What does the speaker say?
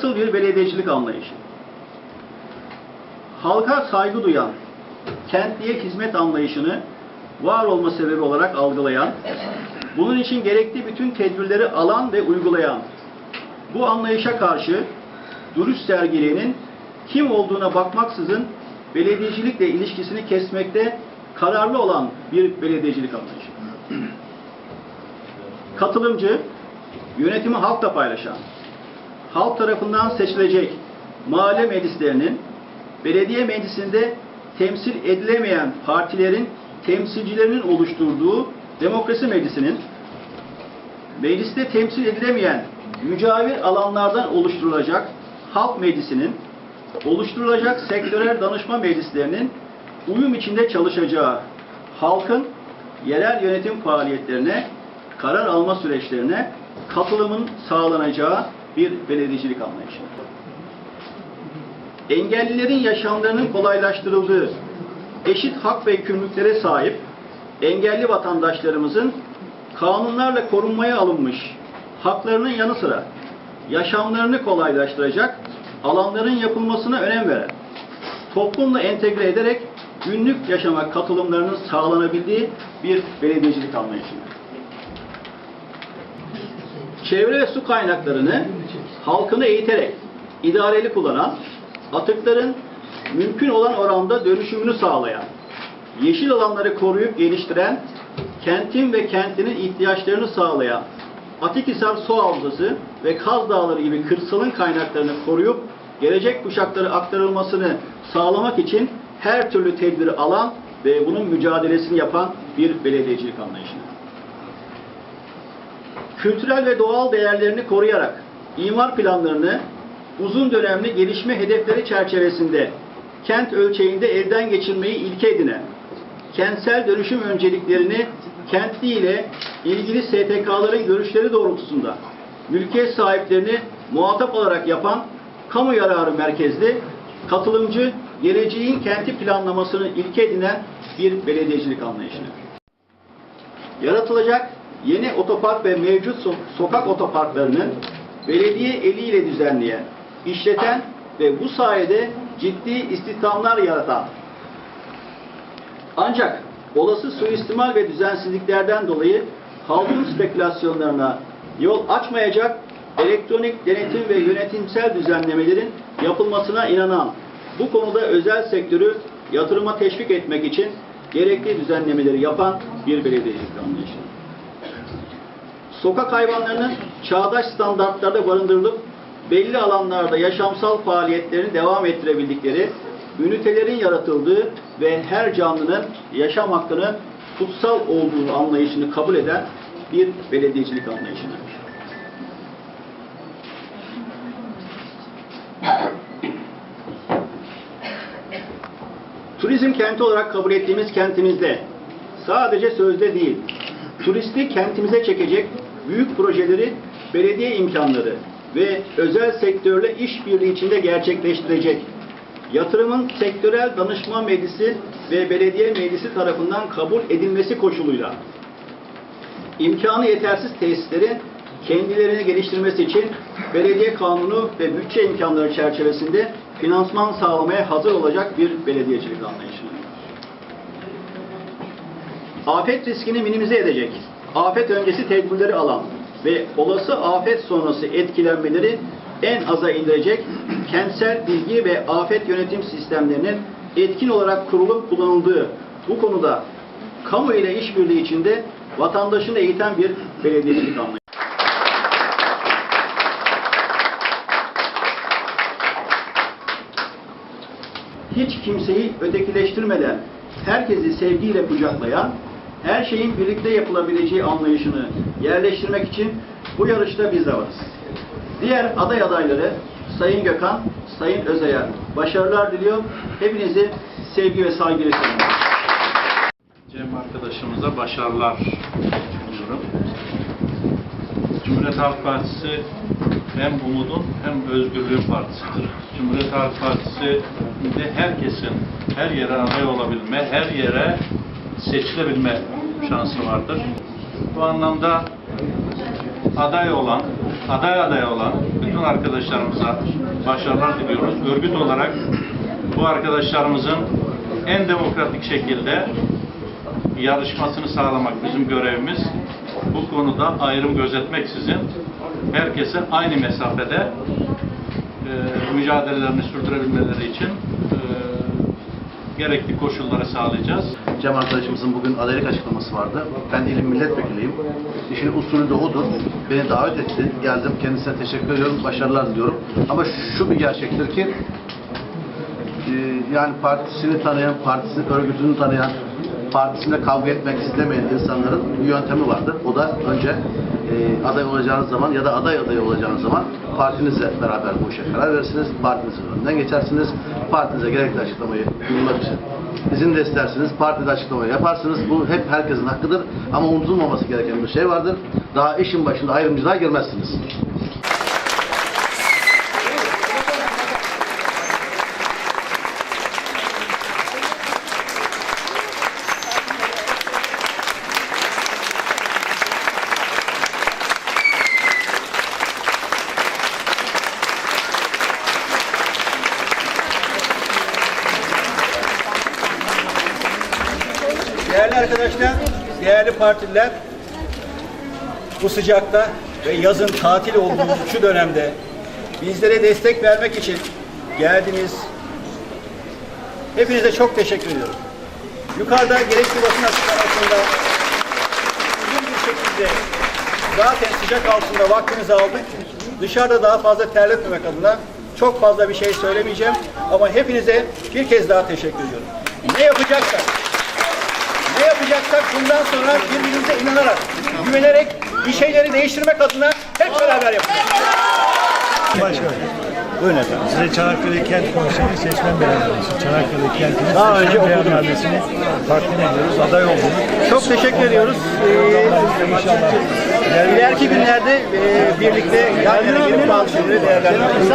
nasıl bir belediyecilik anlayışı? Halka saygı duyan, kentliye hizmet anlayışını var olma sebebi olarak algılayan, bunun için gerekli bütün tedbirleri alan ve uygulayan, bu anlayışa karşı duruş sergileyenin kim olduğuna bakmaksızın belediyecilikle ilişkisini kesmekte kararlı olan bir belediyecilik anlayışı. Katılımcı, yönetimi halkla paylaşan, halk tarafından seçilecek mahalle meclislerinin belediye meclisinde temsil edilemeyen partilerin temsilcilerinin oluşturduğu demokrasi meclisinin mecliste temsil edilemeyen mücavir alanlardan oluşturulacak halk meclisinin oluşturulacak sektörel danışma meclislerinin uyum içinde çalışacağı halkın yerel yönetim faaliyetlerine, karar alma süreçlerine katılımın sağlanacağı bir belediyecilik anlayışı. Engellilerin yaşamlarının kolaylaştırıldığı, eşit hak ve yükümlülüklere sahip engelli vatandaşlarımızın kanunlarla korunmaya alınmış haklarının yanı sıra yaşamlarını kolaylaştıracak alanların yapılmasına önem veren, toplumla entegre ederek günlük yaşama katılımlarının sağlanabildiği bir belediyecilik anlayışı. Çevre ve su kaynaklarını halkını eğiterek idareli kullanan, atıkların mümkün olan oranda dönüşümünü sağlayan, yeşil alanları koruyup geliştiren, kentin ve kentinin ihtiyaçlarını sağlayan, Atikhisar Su Havzası ve Kaz Dağları gibi kırsalın kaynaklarını koruyup gelecek kuşaklara aktarılmasını sağlamak için her türlü tedbiri alan ve bunun mücadelesini yapan bir belediyecilik anlayışı. Kültürel ve doğal değerlerini koruyarak imar planlarını uzun dönemli gelişme hedefleri çerçevesinde kent ölçeğinde elden geçirmeyi ilke edinen, kentsel dönüşüm önceliklerini kentli ile ilgili STK'ların görüşleri doğrultusunda mülkiyet sahiplerini muhatap olarak yapan kamu yararı merkezli, katılımcı, geleceğin kenti planlamasını ilke edinen bir belediyecilik anlayışını. Yaratılacak yeni otopark ve mevcut so- sokak otoparklarının belediye eliyle düzenleyen, işleten ve bu sayede ciddi istihdamlar yaratan ancak olası suistimal ve düzensizliklerden dolayı halkın spekülasyonlarına yol açmayacak elektronik denetim ve yönetimsel düzenlemelerin yapılmasına inanan, bu konuda özel sektörü yatırıma teşvik etmek için gerekli düzenlemeleri yapan bir belediyecilik anlayışı. Sokak hayvanlarının çağdaş standartlarda barındırılıp belli alanlarda yaşamsal faaliyetlerini devam ettirebildikleri, ünitelerin yaratıldığı ve her canlının yaşam hakkını kutsal olduğu anlayışını kabul eden bir belediyecilik anlayışıdır. Turizm kenti olarak kabul ettiğimiz kentimizde sadece sözde değil, turisti kentimize çekecek büyük projeleri belediye imkanları ve özel sektörle işbirliği içinde gerçekleştirecek yatırımın sektörel danışma meclisi ve belediye meclisi tarafından kabul edilmesi koşuluyla imkanı yetersiz tesislerin kendilerini geliştirmesi için belediye kanunu ve bütçe imkanları çerçevesinde finansman sağlamaya hazır olacak bir belediyecilik anlayışı. Afet riskini minimize edecek, afet öncesi tedbirleri alan ve olası afet sonrası etkilenmeleri en aza indirecek kentsel bilgi ve afet yönetim sistemlerinin etkin olarak kurulup kullanıldığı bu konuda kamu ile işbirliği içinde vatandaşını eğiten bir belediyecilik anlayışı. hiç kimseyi ötekileştirmeden herkesi sevgiyle kucaklayan, her şeyin birlikte yapılabileceği anlayışını yerleştirmek için bu yarışta biz de varız. Diğer aday adayları Sayın Gökhan, Sayın Özayan başarılar diliyor. Hepinizi sevgi ve saygıyla selamlıyorum. Cem arkadaşımıza başarılar diliyorum. Cumhuriyet Halk Partisi hem umudun hem özgürlüğün partisidir. Cumhuriyet Halk Partisi de herkesin her yere aday olabilme, her yere seçilebilme şansı vardır. Bu anlamda aday olan aday aday olan bütün arkadaşlarımıza başarılar diliyoruz. Örgüt olarak bu arkadaşlarımızın en demokratik şekilde yarışmasını sağlamak bizim görevimiz. Bu konuda ayrım gözetmeksizin herkese aynı mesafede e, mücadelelerini sürdürebilmeleri için gerekli koşulları sağlayacağız. Cem arkadaşımızın bugün adaylık açıklaması vardı. Ben ilim milletvekiliyim. İşin usulü de odur. Beni davet etti. Geldim. Kendisine teşekkür ediyorum. Başarılar diliyorum. Ama şu bir gerçektir ki e, yani partisini tanıyan, partisinin örgütünü tanıyan, partisinde kavga etmek istemeyen insanların bir yöntemi vardır. O da önce e, aday olacağınız zaman ya da aday adayı olacağınız zaman partinizle beraber bu işe karar verirsiniz. Partinizin önünden geçersiniz. Partinize gerekli açıklamayı bulmak için izin de istersiniz. Partide açıklamayı yaparsınız. Bu hep herkesin hakkıdır. Ama unutulmaması gereken bir şey vardır. Daha işin başında ayrımcılığa girmezsiniz. Değerli arkadaşlar, değerli partililer, bu sıcakta ve yazın tatil olduğumuz şu dönemde bizlere destek vermek için geldiniz. Hepinize çok teşekkür ediyorum. Yukarıda gerekli basın açıklamasında uzun bir şekilde zaten sıcak altında vaktinizi aldık. Dışarıda daha fazla terletmemek adına çok fazla bir şey söylemeyeceğim. Ama hepinize bir kez daha teşekkür ediyorum. Ne yapacaksak, ne yapacaksak bundan sonra birbirimize inanarak, güvenerek bir şeyleri değiştirmek adına hep beraber yapacağız. Başkanım, Buyurun efendim. size Çanakkale Kent Konseyi seçmen beyannamesi. Çanakkale Kent'in Daha önce seçmen okudum. beyannamesini takdim ediyoruz. Aday oldunuz. Çok teşekkür ediyoruz. Ee, ileriki günlerde e, birlikte yan yana gelip bazı şeyleri değerlendireceğiz.